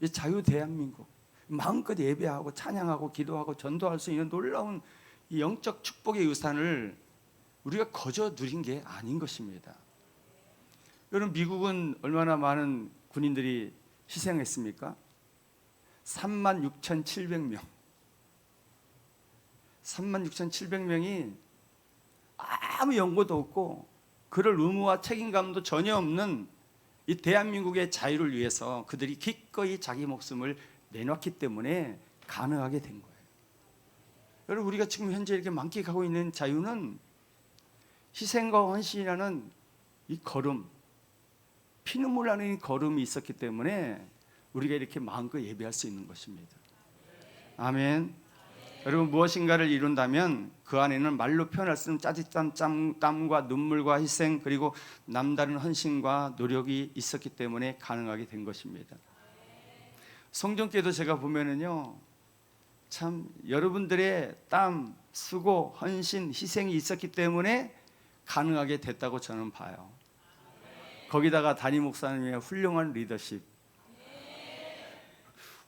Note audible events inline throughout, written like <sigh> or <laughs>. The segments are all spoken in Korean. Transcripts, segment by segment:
이 자유 대한민국 마음껏 예배하고 찬양하고 기도하고 전도할 수 있는 놀라운 이 영적 축복의 유산을 우리가 거저 누린 게 아닌 것입니다. 여러분 미국은 얼마나 많은 군인들이 희생했습니까? 3만 6,700명. 3만 6,700명이 아무 연고도 없고 그럴 의무와 책임감도 전혀 없는 이 대한민국의 자유를 위해서 그들이 기꺼이 자기 목숨을 내놨기 때문에 가능하게 된 거예요. 여러분 우리가 지금 현재 이렇게 만끽하고 있는 자유는 희생과 헌신이라는 이 걸음, 피눈물 나는 이 걸음이 있었기 때문에 우리가 이렇게 마음껏 예배할 수 있는 것입니다. 아멘. 여러분 무엇인가를 이룬다면 그 안에는 말로 표현할 수 없는 짜릿한 땀, 땀과 눈물과 희생 그리고 남다른 헌신과 노력이 있었기 때문에 가능하게 된 것입니다. 성경께도 제가 보면은요 참 여러분들의 땀, 수고, 헌신, 희생이 있었기 때문에 가능하게 됐다고 저는 봐요. 거기다가 담임 목사님의 훌륭한 리더십,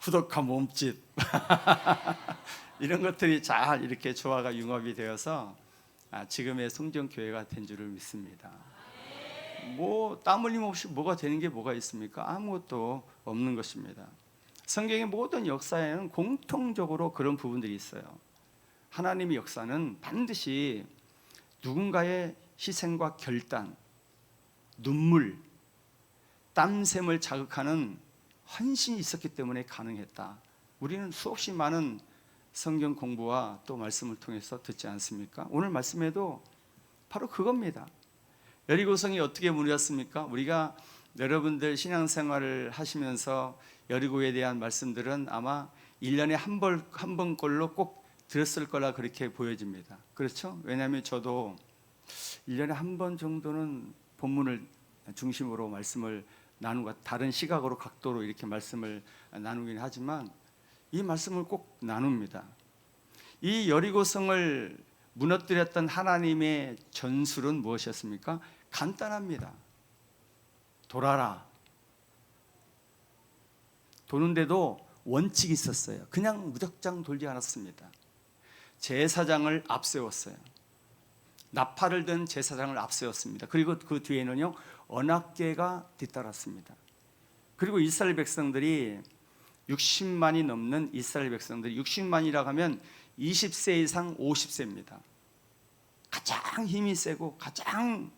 후덕한 몸짓 <laughs> 이런 것들이 잘 이렇게 조화가 융합이 되어서 아, 지금의 성전 교회가 된 줄을 믿습니다. 뭐 땀 흘림 없이 뭐가 되는 게 뭐가 있습니까? 아무것도 없는 것입니다. 성경의 모든 역사에는 공통적으로 그런 부분들이 있어요. 하나님의 역사는 반드시 누군가의 희생과 결단, 눈물, 땀샘을 자극하는 헌신이 있었기 때문에 가능했다. 우리는 수없이 많은 성경 공부와 또 말씀을 통해서 듣지 않습니까? 오늘 말씀에도 바로 그겁니다. 여리고성이 어떻게 무너졌습니까? 우리가 여러분들 신앙생활을 하시면서 여리고에 대한 말씀들은 아마 1년에 한 번 한 번꼴로 꼭 들었을 거라 그렇게 보여집니다. 그렇죠? 왜냐하면 저도 1년에 한 번 정도는 본문을 중심으로 말씀을 나누고 다른 시각으로 각도로 이렇게 말씀을 나누긴 하지만 이 말씀을 꼭 나눕니다. 이 여리고성을 무너뜨렸던 하나님의 전술은 무엇이었습니까? 간단합니다. 돌아라. 도는데도 원칙이 있었어요. 그냥 무작정 돌지 않았습니다. 제사장을 앞세웠어요. 나팔을 든 제사장을 앞세웠습니다. 그리고 그 뒤에는요 언약궤가 뒤따랐습니다. 그리고 이스라엘 백성들이 60만이 넘는 이스라엘 백성들이 60만이라고 하면 20세 이상 50세입니다. 가장 힘이 세고 가장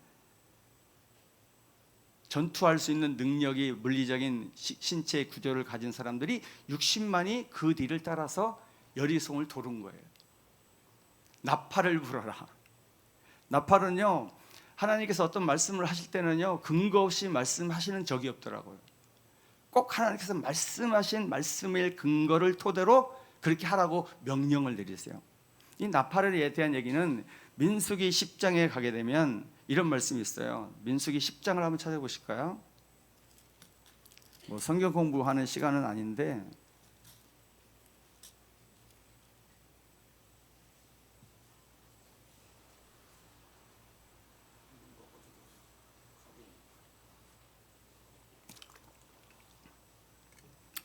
전투할 수 있는 능력이 물리적인 시- 신체 구조를 가진 사람들이 60만이 그 뒤를 따라서 여리송을 도른 거예요. 나팔을 불어라. 나팔은요 하나님께서 어떤 말씀을 하실 때는요 근거 없이 말씀하시는 적이 없더라고요. 꼭 하나님께서 말씀하신 말씀의 근거를 토대로 그렇게 하라고 명령을 내리세요. 이 나팔에 대한 얘기는 민수기 10장에 가게 되면 이런 말씀이 있어요. 민수기 10장을 한번 찾아보실까요? 뭐 성경 공부하는 시간은 아닌데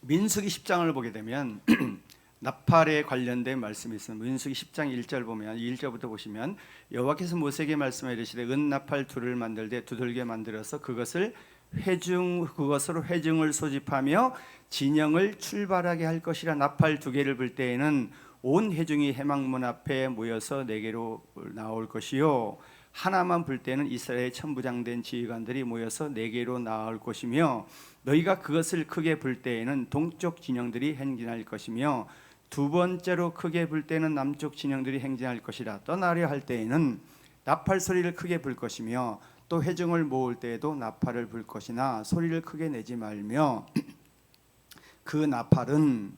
민수기 10장을 보게 되면 <clears throat> 나팔에 관련된 말씀이 있습니다. 민수기 10장 1절 보면 1절부터 보시면 여호와께서 모세에게 말씀하여 이르시되 은 나팔 둘을 만들되 두들겨 만들어서 그것을 회중 그것으로 회중을 소집하며 진영을 출발하게 할 것이라 나팔 두 개를 불 때에는 온 회중이 해망문 앞에 모여서 내게로 나올 것이요 하나만 불 때는 이스라엘 천부장된 지휘관들이 모여서 내게로 나올 것이며 너희가 그것을 크게 불 때에는 동쪽 진영들이 행진할 것이며 두 번째로 크게 불 때는 남쪽 진영들이 행진할 것이라 떠나려 할 때에는 나팔 소리를 크게 불 것이며 또 회중을 모을 때에도 나팔을 불 것이나 소리를 크게 내지 말며 <clears throat> 그 나팔은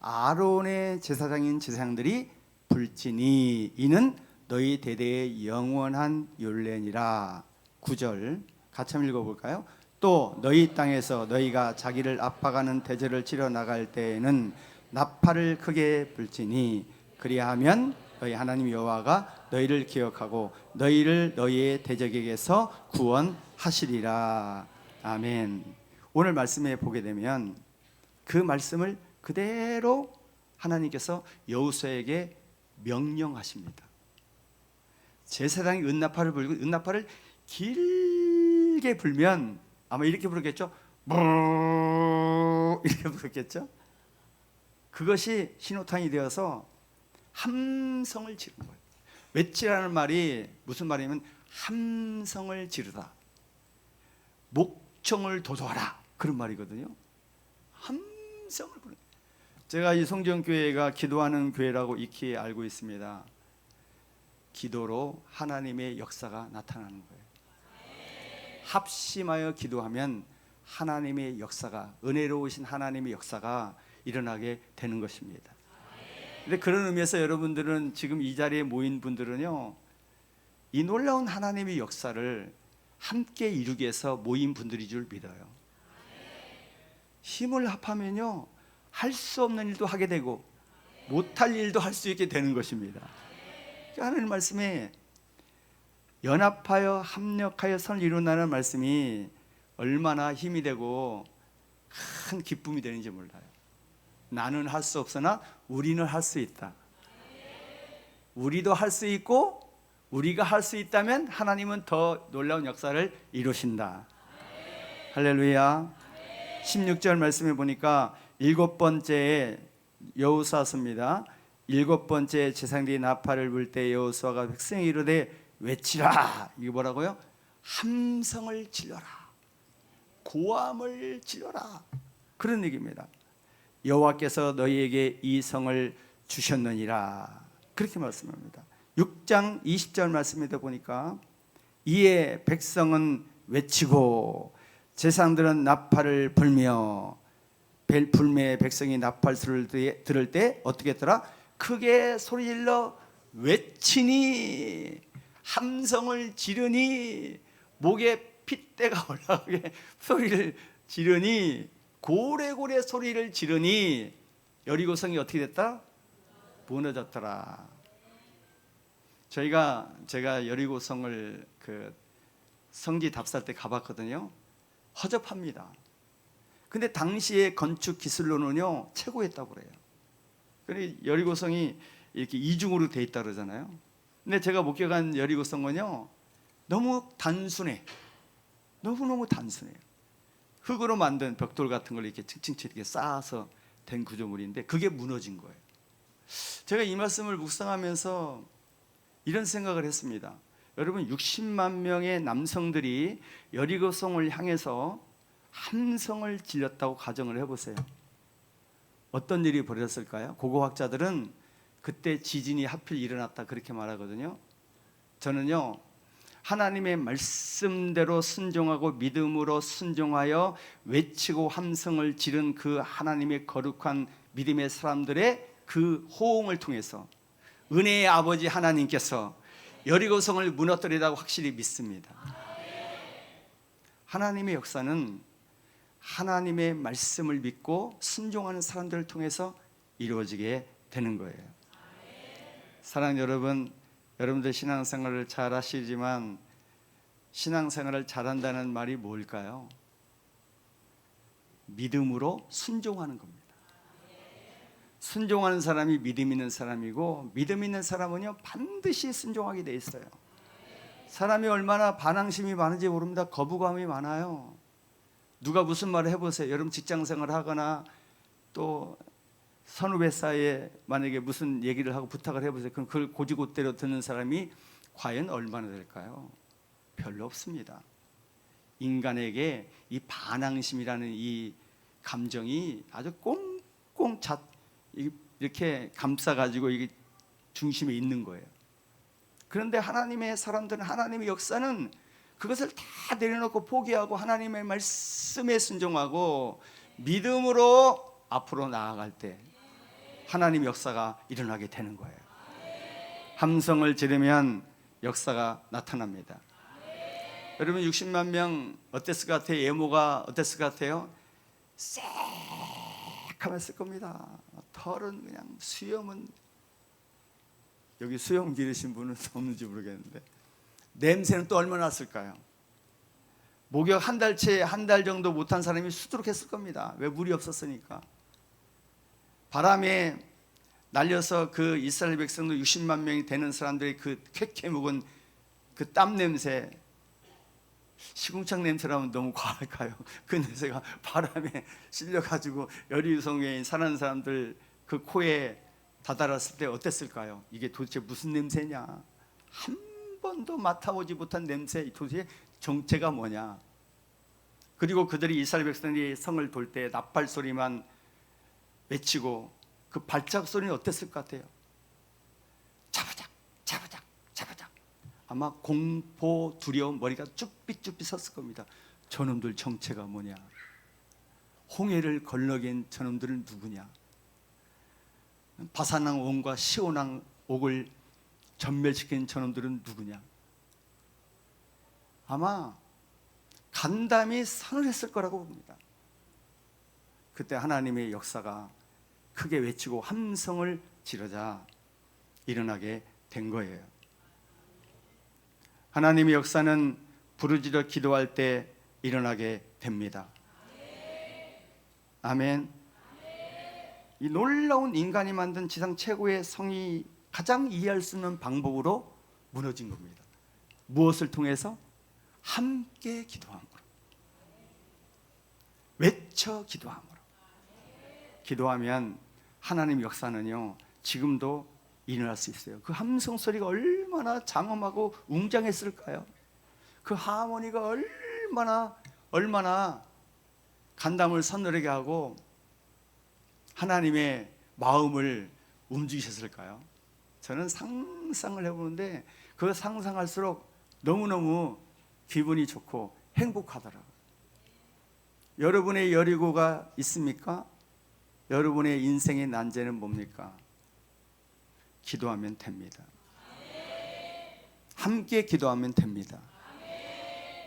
아론의 제사장인 제사장들이 불지니 이는 너희 대대의 영원한 율례니라 구절 같이 한번 읽어볼까요? 또 너희 땅에서 너희가 자기를 압박하는 대제를 치러 나갈 때에는 나팔을 크게 불지니 그리하면 너희 하나님 여호와가 너희를 기억하고 너희를 너희의 대적에게서 구원하시리라 아멘. 오늘 말씀에 보게 되면 그 말씀을 그대로 하나님께서 여호수아에게 명령하십니다. 제사장이 은나팔을 불고 은나팔을 길게 불면 아마 이렇게 부르겠죠. 뭐 이렇게 부르겠죠. 그것이 신호탄이 되어서 함성을 지른 거예요. 외치라는 말이 무슨 말이냐면 함성을 지르다. 목청을 도도하라. 그런 말이거든요. 함성을 부르. 제가 이 성전교회가 기도하는 교회라고 익히 알고 있습니다. 기도로 하나님의 역사가 나타나는 거예요. 합심하여 기도하면 하나님의 역사가 은혜로우신 하나님의 역사가 일어나게 되는 것입니다. 근데 그런 의미에서 여러분들은 지금 이 자리에 모인 분들은요. 이 놀라운 하나님의 역사를 함께 이루기 위해서 모인 분들이 줄 믿어요. 힘을 합하면요. 할 수 없는 일도 하게 되고 못할 일도 할 수 있게 되는 것입니다. 하나님 말씀에 연합하여 합력하여 선을 이룬다는 말씀이 얼마나 힘이 되고 큰 기쁨이 되는지 몰라요. 나는 할 수 없으나 우리는 할 수 있다. 우리도 할 수 있고 우리가 할 수 있다면 하나님은 더 놀라운 역사를 이루신다. 할렐루야. 16절 말씀해 보니까 일곱 번째에 여호수아서입니다. 일곱 번째 제상들이 나팔을 불 때 여호수아가 백성이 이르되 외치라. 이게 뭐라고요? 함성을 질러라. 고함을 질러라. 그런 얘기입니다. 여호와께서 너희에게 이 성을 주셨느니라. 그렇게 말씀합니다. 6장 20절 말씀에도 보니까 이에 백성은 외치고 제사장들은 나팔을 불며 벨 불매 백성이 나팔 소리를 들을 때 어떻게 했더라? 크게 소리질러 외치니 함성을 지르니 목에 핏대가 올라가게 소리를 지르니 고래고래 소리를 지르니 여리고성이 어떻게 됐다? 무너졌더라. 저희가 제가 여리고성을 그 성지 답살 때 가봤거든요. 허접합니다. 근데 당시의 건축 기술로는요 최고였다고 그래요. 그래 여리고성이 이렇게 이중으로 돼 있다 그러잖아요. 근데 제가 목격한 여리고성은요 너무 단순해. 너무 너무 단순해요. 흙으로 만든 벽돌 같은 걸 이렇게 층층층 이렇게 쌓아서 된 구조물인데 그게 무너진 거예요. 제가 이 말씀을 묵상하면서 이런 생각을 했습니다. 여러분 60만 명의 남성들이 여리고성을 향해서 함성을 질렀다고 가정을 해보세요. 어떤 일이 벌어졌을까요? 고고학자들은 그때 지진이 하필 일어났다 그렇게 말하거든요. 저는요 하나님의 말씀대로 순종하고 믿음으로 순종하여 외치고 함성을 지른 그 하나님의 거룩한 믿음의 사람들의 그 호응을 통해서 은혜의 아버지 하나님께서 여리고성을 무너뜨리라고 확실히 믿습니다. 하나님의 역사는 하나님의 말씀을 믿고 순종하는 사람들을 통해서 이루어지게 되는 거예요. 사랑 여러분, 여러분들 신앙생활을 잘 하시지만 신앙생활을 잘한다는 말이 뭘까요? 믿음으로 순종하는 겁니다. 순종하는 사람이 믿음 있는 사람이고 믿음 있는 사람은요 반드시 순종하게 돼 있어요. 사람이 얼마나 반항심이 많은지 모릅니다. 거부감이 많아요. 누가 무슨 말을 해보세요. 여러분 직장생활 하거나 또 선후배 사이에 만약에 무슨 얘기를 하고 부탁을 해보세요. 그럼 그걸 고지고대로 듣는 사람이 과연 얼마나 될까요? 별로 없습니다. 인간에게 이 반항심이라는 이 감정이 아주 꽁꽁 잣 이렇게 감싸 가지고 이게 중심에 있는 거예요. 그런데 하나님의 사람들은 하나님의 역사는 그것을 다 내려놓고 포기하고 하나님의 말씀에 순종하고 믿음으로 앞으로 나아갈 때 하나님 역사가 일어나게 되는 거예요. 함성을 지르면 역사가 나타납니다. 여러분 60만 명 어땠을 것 같아요? 예모가 어땠을 것 같아요? 새카맸을 겁니다. 털은 그냥 수염은 여기 수염 기르신 분은 <laughs> 없는지 모르겠는데 냄새는 또 얼마나 났을까요? 목욕 한 달째 한 달 정도 못한 사람이 수두룩했을 겁니다. 왜 물이 없었으니까. 바람에 날려서 그 이스라엘 백성들 60만 명이 되는 사람들이 그 쾌쾌 묵은 그 땀 냄새 시궁창 냄새라면 너무 과할까요? <laughs> 그 냄새가 바람에 실려 가지고 열이유성에 사는 사람들 그 코에 다다랐을 때 어땠을까요? 이게 도대체 무슨 냄새냐? 한 번도 맡아보지 못한 냄새 도대체 정체가 뭐냐? 그리고 그들이 이스라엘 백성들이 성을 돌 때 나팔 소리만 외치고 그 발작 소리는 어땠을 것 같아요? 자바작 자바작 자바작 아마 공포 두려움 머리가 쭈삣쭈삣 섰을 겁니다. 저놈들 정체가 뭐냐? 홍해를 걸러긴 저놈들은 누구냐? 바사낭 옹과 시오낭 옥을 전멸시킨 저놈들은 누구냐? 아마 간담이 서늘했을 거라고 봅니다. 그때 하나님의 역사가 크게 외치고 함성을 지르자 일어나게 된 거예요. 하나님의 역사는 부르짖어 기도할 때 일어나게 됩니다. 아멘. 이 놀라운 인간이 만든 지상 최고의 성이 가장 이해할 수 있는 방법으로 무너진 겁니다. 무엇을 통해서? 함께 기도함으로. 외쳐 기도함으로. 기도하면 하나님 역사는요, 지금도 일어날 수 있어요. 그 함성 소리가 얼마나 장엄하고 웅장했을까요? 그 하모니가 얼마나, 얼마나 간담을 서늘하게 하고 하나님의 마음을 움직이셨을까요? 저는 상상을 해보는데 그 상상할수록 너무너무 기분이 좋고 행복하더라고요. 여러분의 여리고가 있습니까? 여러분의 인생의 난제는 뭡니까? 기도하면 됩니다. 함께 기도하면 됩니다.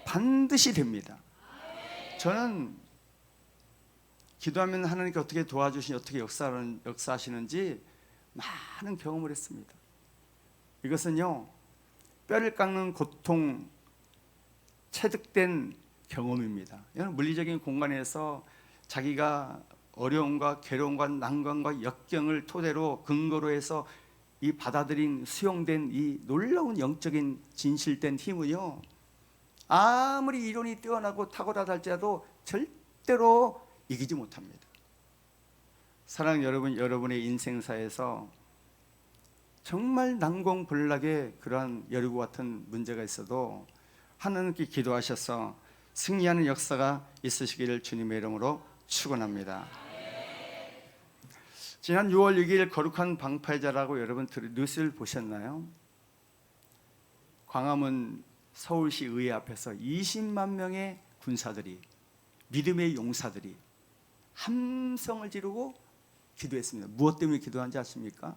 반드시 됩니다. 저는 기도하면 하나님께 어떻게 도와주시니 어떻게 역사하는, 역사하시는지 많은 경험을 했습니다. 이것은요 뼈를 깎는 고통 체득된 경험입니다. 물리적인 공간에서 자기가 어려움과 괴로움과 난관과 역경을 토대로 근거로 해서 이 받아들인 수용된 이 놀라운 영적인 진실된 힘은요 아무리 이론이 뛰어나고 탁월하다 할지라도 절대로 이기지 못합니다. 사랑 여러분, 여러분의 인생사에서 정말 난공불락의 그러한 여리고 같은 문제가 있어도 하나님께 기도하셔서 승리하는 역사가 있으시기를 주님의 이름으로 축원합니다. 지난 6월 6일 거룩한 방파제라고 여러분 들- 뉴스를 보셨나요? 광화문 서울시 의회 앞에서 20만 명의 군사들이 믿음의 용사들이 함성을 지르고 기도했습니다. 무엇 때문에 기도한지 아십니까?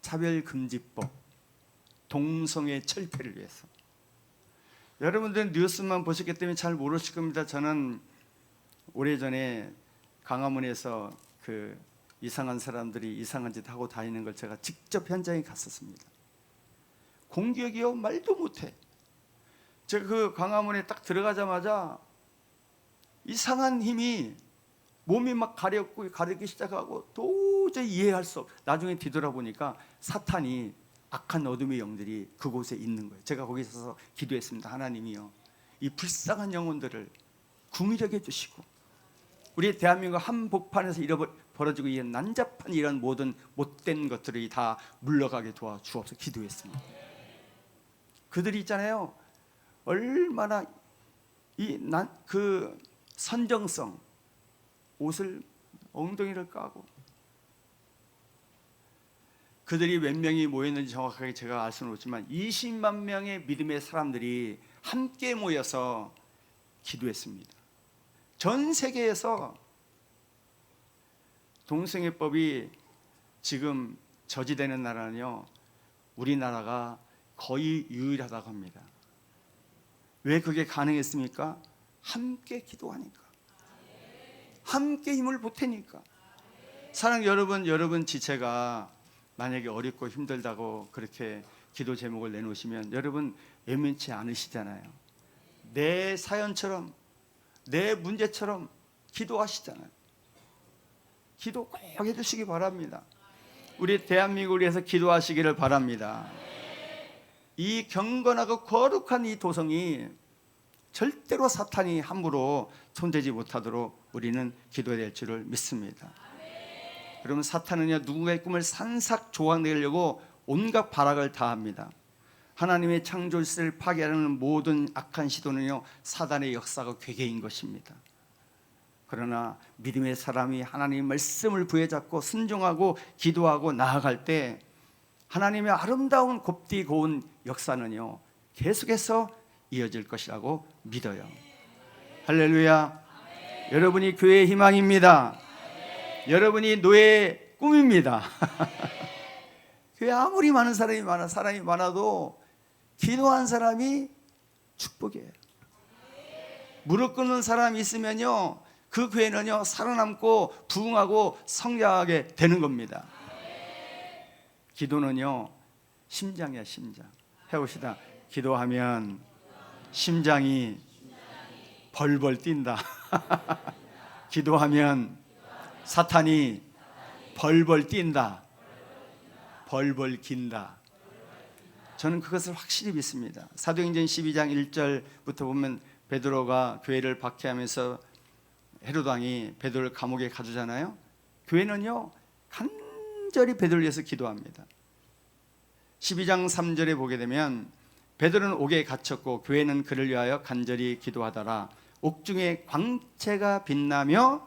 차별금지법, 동성애 철폐를 위해서. 여러분들은 뉴스만 보셨기 때문에 잘 모르실 겁니다. 저는 오래전에 강화문에서 그 이상한 사람들이 이상한 짓 하고 다니는 걸 제가 직접 현장에 갔었습니다. 공격이요 말도 못해. 제가 그 광화문에 딱 들어가자마자 이상한 힘이 몸이 막 가렵고 가리기 시작하고 도저히 이해할 수 없. 나중에 뒤돌아보니까 사탄이 악한 어둠의 영들이 그곳에 있는 거예요. 제가 거기 서서 기도했습니다. 하나님이요. 이 불쌍한 영혼들을 궁일하게 해주시고 우리 대한민국 한복판에서 잃어버 벌어지고 있는 난잡한 이런 모든 못된 것들이 다 물러가게 도와 주옵소서 기도했습니다. 그들이 있잖아요. 얼마나 이 난 그 선정성 옷을 엉덩이를 까고 그들이 몇 명이 모였는지 정확하게 제가 알 수는 없지만 20만 명의 믿음의 사람들이 함께 모여서 기도했습니다. 전 세계에서 동성애법이 지금 저지되는 나라는요, 우리나라가 거의 유일하다고 합니다. 왜 그게 가능했습니까? 함께 기도하니까. 함께 힘을 보태니까. 사랑 여러분, 여러분 지체가 만약에 어렵고 힘들다고 그렇게 기도 제목을 내놓으시면 여러분 외면치 않으시잖아요. 내 사연처럼 내 문제처럼 기도하시잖아요. 기도 꼭 해주시기 바랍니다. 우리 대한민국을 위해서 기도하시기를 바랍니다. 이 경건하고 거룩한 이 도성이 절대로 사탄이 함부로 손대지 못하도록 우리는 기도해야 될 줄을 믿습니다. 그러면 사탄은요 누군가의 꿈을 산삭 조각내려고 온갖 발악을 다합니다. 하나님의 창조실을 파괴하는 모든 악한 시도는요 사단의 역사가 괴계인 것입니다. 그러나 믿음의 사람이 하나님의 말씀을 부여잡고 순종하고 기도하고 나아갈 때 하나님의 아름다운 곱디 고운 역사는요 계속해서 이어질 것이라고 믿어요. 할렐루야. 여러분이 교회의 희망입니다. 여러분이 노예의 꿈입니다. <laughs> 교회 아무리 많은 사람이 많아 사람이 많아도 기도한 사람이 축복이에요. 무릎 꿇는 사람이 있으면요 그 교회는요 살아남고 부흥하고 성장하게 되는 겁니다. 기도는요 심장이야 심장. 해 봅시다. 기도하면 심장이 벌벌 뛴다. <laughs> 기도하면 사탄이 벌벌 뛴다. 벌벌 긴다. 저는 그것을 확실히 믿습니다. 사도행전 12장 1절부터 보면 베드로가 교회를 박해하면서 헤로드 왕이 베드로를 감옥에 가두잖아요. 교회는요 간절히 베드로를 위해서 기도합니다. 12장 3절에 보게 되면 베드로는 옥에 갇혔고 교회는 그를 위하여 간절히 기도하더라. 옥중에 광채가 빛나며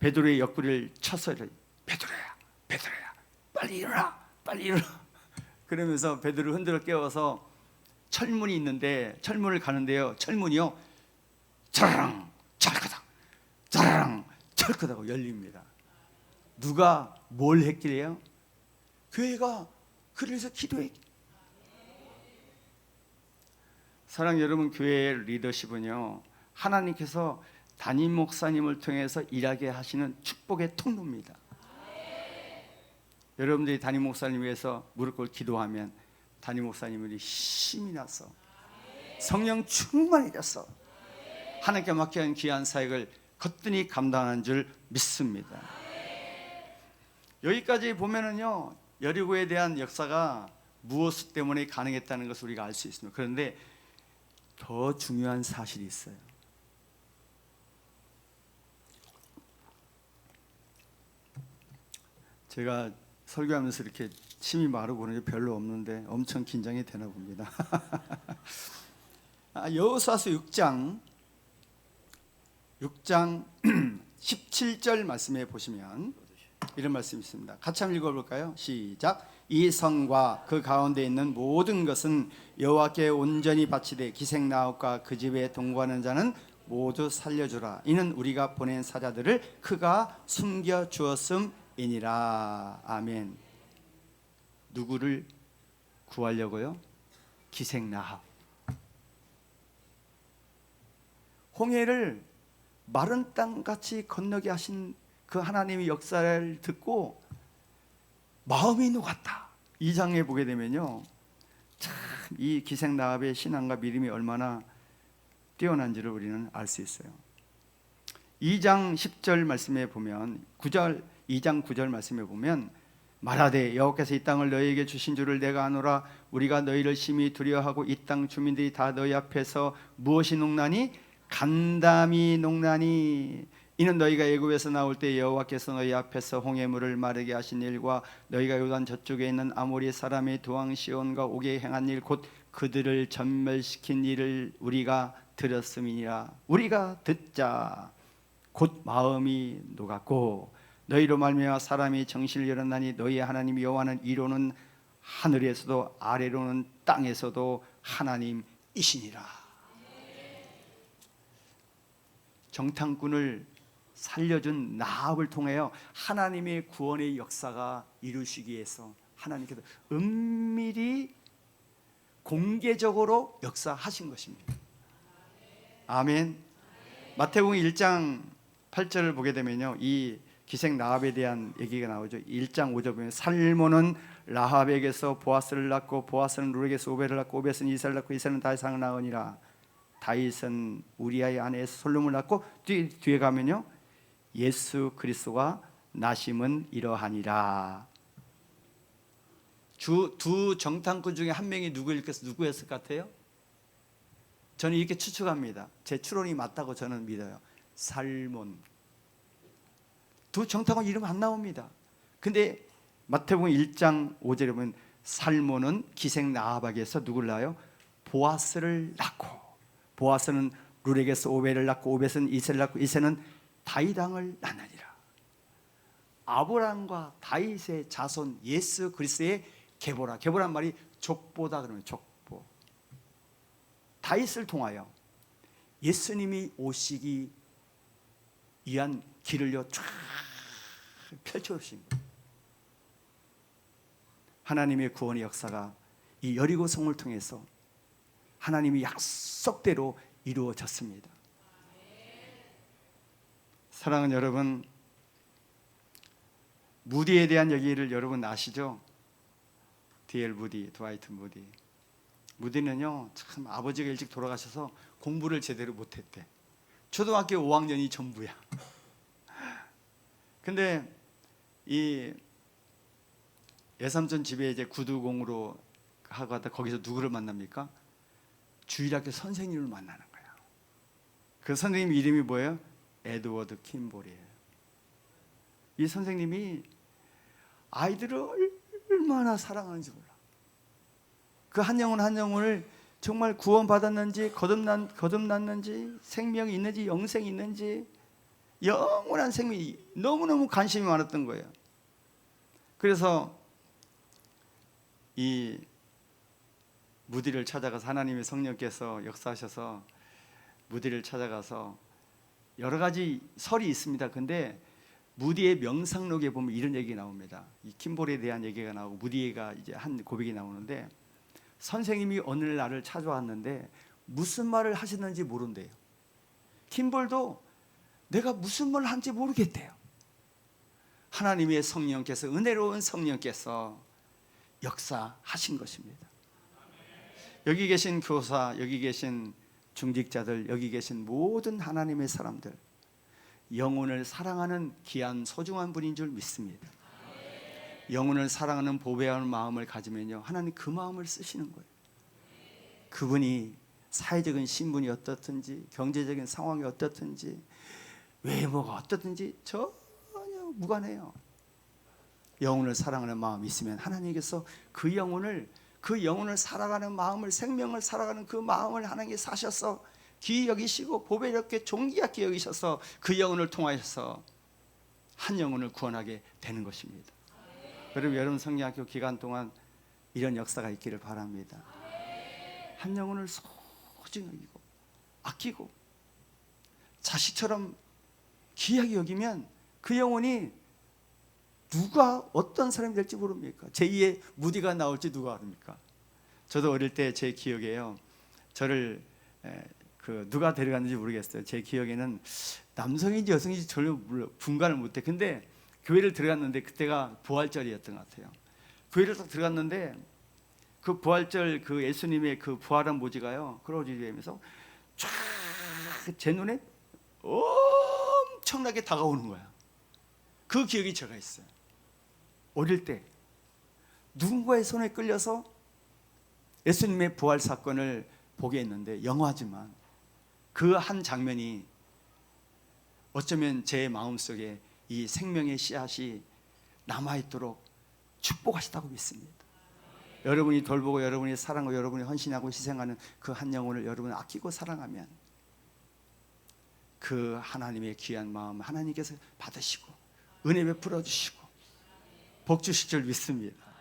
베드로의 옆구리를 쳐서 베드로야, 베드로야, 빨리 일어나, 빨리 일어나. 그러면서 베드로를 흔들어 깨워서 철문이 있는데 철문을 가는데요. 철문이요, 짜랑 찰거닥, 짜랑 찰거닥 열립니다. 누가 뭘 했길래요? 교회가 그래서 기도해. 사랑 여러분 교회의 리더십은요 하나님께서 담임 목사님을 통해서 일하게 하시는 축복의 통로입니다. 여러분들이 담임 목사님 위해서 무릎 꿇고 기도하면 담임 목사님들이 힘이 나서 성령 충만해져서 하나님께 맡겨진 귀한 사역을 거뜬히 감당하는 줄 믿습니다. 여기까지 보면은요 여리고에 대한 역사가 무엇 때문에 가능했다는 것을 우리가 알 수 있습니다. 그런데 더 중요한 사실이 있어요. 제가 설교하면서 이렇게 침이 마르고 그런 게 별로 없는데 엄청 긴장이 되나 봅니다. <laughs> 아, 여호수아서 6장 6장 17절 말씀에 보시면 이런 말씀이 있습니다. 같이 한번 읽어볼까요? 시작. 이 성과 그 가운데 있는 모든 것은 여호와께 온전히 바치되 기생 나옵과 그 집에 동거하는 자는 모두 살려주라. 이는 우리가 보낸 사자들을 그가 숨겨 주었음 이니라. 아멘. 누구를 구하려고요? 기생 나합. 홍해를 마른 땅 같이 건너게 하신 그 하나님의 역사를 듣고 마음이 녹았다. 이 장에 보게 되면요. 참 이 기생 나합의 신앙과 믿음이 얼마나 뛰어난지를 우리는 알 수 있어요. 2장 10절 말씀에 보면 9절 2장 9절 말씀에 보면 말하되 여호와께서 이 땅을 너희에게 주신 줄을 내가 아노라. 우리가 너희를 심히 두려워하고 이 땅 주민들이 다 너희 앞에서 무엇이 녹나니? 간담이 녹나니? 이는 너희가 애굽에서 나올 때 여호와께서 너희 앞에서 홍해물을 마르게 하신 일과 너희가 요단 저쪽에 있는 아모리 사람의 도왕 시온과 옥에 행한 일 곧 그들을 전멸시킨 일을 우리가 들었음이니라. 우리가 듣자. 곧 마음이 녹았고 너희로 말미암아 사람이 정신을 잃었나니 너희 하나님 여호와는 이로는 하늘에서도 아래로는 땅에서도 하나님이시니라 정탐꾼을 살려준 나합을 통하여 하나님의 구원의 역사가 이루시기 위해서 하나님께서 은밀히 공개적으로 역사하신 것입니다. 아멘. 마태복음 1장 8절을 보게 되면요. 이 기생 라합에 대한 얘기가 나오죠. 1장 5절 보면 살모는 라합에게서 보아스를 낳고 보아스는 룰에게서 오베를 낳고 오베스는 이사를 낳고 이사는 다윗상을 낳으니라. 다윗은 우리아의 아내 솔롬을 낳고 뒤, 뒤에 가면요. 예수 그리스도가 나심은 이러하니라. 주 두 정탐꾼 중에 한 명이 누구일 누구였을 것 같아요? 저는 이렇게 추측합니다. 제 추론이 맞다고 저는 믿어요. 살몬. 두 정탐꾼 이름 안 나옵니다. 근데 마태복음 1장 5절에 보면 살몬은 기생 나아박에서 누굴 낳아요? 보아스를 낳고 보아스는 룰에게서 오베를 낳고 오벳은 이세를 낳고 이세는 다이당을 낳느니라. 아브라함과 다윗의 자손 예수 그리스도의 계보라. 계보란 말이 족보다 그러면 족보. 다윗을 통하여 예수님이 오시기 위한 길을요 쫙 펼쳐 주신 거예요. 하나님의 구원의 역사가 이 여리고 성을 통해서 하나님이 약속대로 이루어졌습니다. 사랑하는 여러분, 무디에 대한 얘기를 여러분 아시죠? 디엘 무디, 드와이트 무디. 무디는요, 참 아버지가 일찍 돌아가셔서 공부를 제대로 못했대. 초등학교 5학년이 전부야. 근데 이 예삼촌 집에 이제 구두공으로 하고 하다 거기서 누구를 만납니까? 주일학교 선생님을 만나는 거야. 그 선생님 이름이 뭐예요? 에드워드 킴볼이에요. 이 선생님이 아이들을 얼마나 사랑하는지 몰라. 그 한 영혼 한 영혼을 정말 구원받았는지 거듭난 거듭났는지 생명이 있는지 영생이 있는지 영원한 생명이 너무너무 관심이 많았던 거예요. 그래서 이 무디를 찾아가서 하나님의 성령께서 역사하셔서 무디를 찾아가서 여러 가지 설이 있습니다. 근데 무디의 명상록에 보면 이런 얘기 나옵니다. 이 킴볼에 대한 얘기가 나오고 무디가 이제 한 고백이 나오는데 선생님이 어느 날 나를 찾아왔는데 무슨 말을 하셨는지 모른대요. 킴볼도 내가 무슨 말을 한지 모르겠대요. 하나님의 성령께서 은혜로운 성령께서 역사하신 것입니다. 여기 계신 교사, 여기 계신 중직자들, 여기 계신 모든 하나님의 사람들 영혼을 사랑하는 귀한 소중한 분인 줄 믿습니다. 영혼을 사랑하는 보배하는 마음을 가지면요 하나님 그 마음을 쓰시는 거예요. 그분이 사회적인 신분이 어떻든지 경제적인 상황이 어떻든지 외모가 어떻든지 전혀 무관해요. 영혼을 사랑하는 마음이 있으면 하나님께서 그 영혼을 그 영혼을 살아가는 마음을 생명을 살아가는 그 마음을 하나님께 사셔서 귀히 여기시고 보배롭게 존귀하게 여기셔서 그 영혼을 통하여서 한 영혼을 구원하게 되는 것입니다. 여러분 여러분 성경학교 기간 동안 이런 역사가 있기를 바랍니다. 한 영혼을 소중히 여기고 아끼고 자식처럼 귀하게 여기면 그 영혼이 누가 어떤 사람이 될지 모릅니까? 제2의 무디가 나올지 누가 압니까? 저도 어릴 때 제 기억에요. 저를 에, 그 누가 데려갔는지 모르겠어요. 제 기억에는 남성인지 여성인지 전혀 분간을 못해. 근데 교회를 들어갔는데 그때가 부활절이었던 것 같아요. 교회를 딱 들어갔는데 그 부활절 그 예수님의 그 부활한 모지가요. 그러지면서 쫙제 눈에 엄청나게 다가오는 거야. 그 기억이 제가 있어요. 어릴 때 누군가의 손에 끌려서 예수님의 부활 사건을 보게 했는데 영화지만 그 한 장면이 어쩌면 제 마음속에 이 생명의 씨앗이 남아있도록 축복하시다고 믿습니다. 여러분이 돌보고 여러분이 사랑하고 여러분이 헌신하고 희생하는 그 한 영혼을 여러분 아끼고 사랑하면 그 하나님의 귀한 마음 하나님께서 받으시고 은혜 베풀어 주시고 복 주실 줄 믿습니다.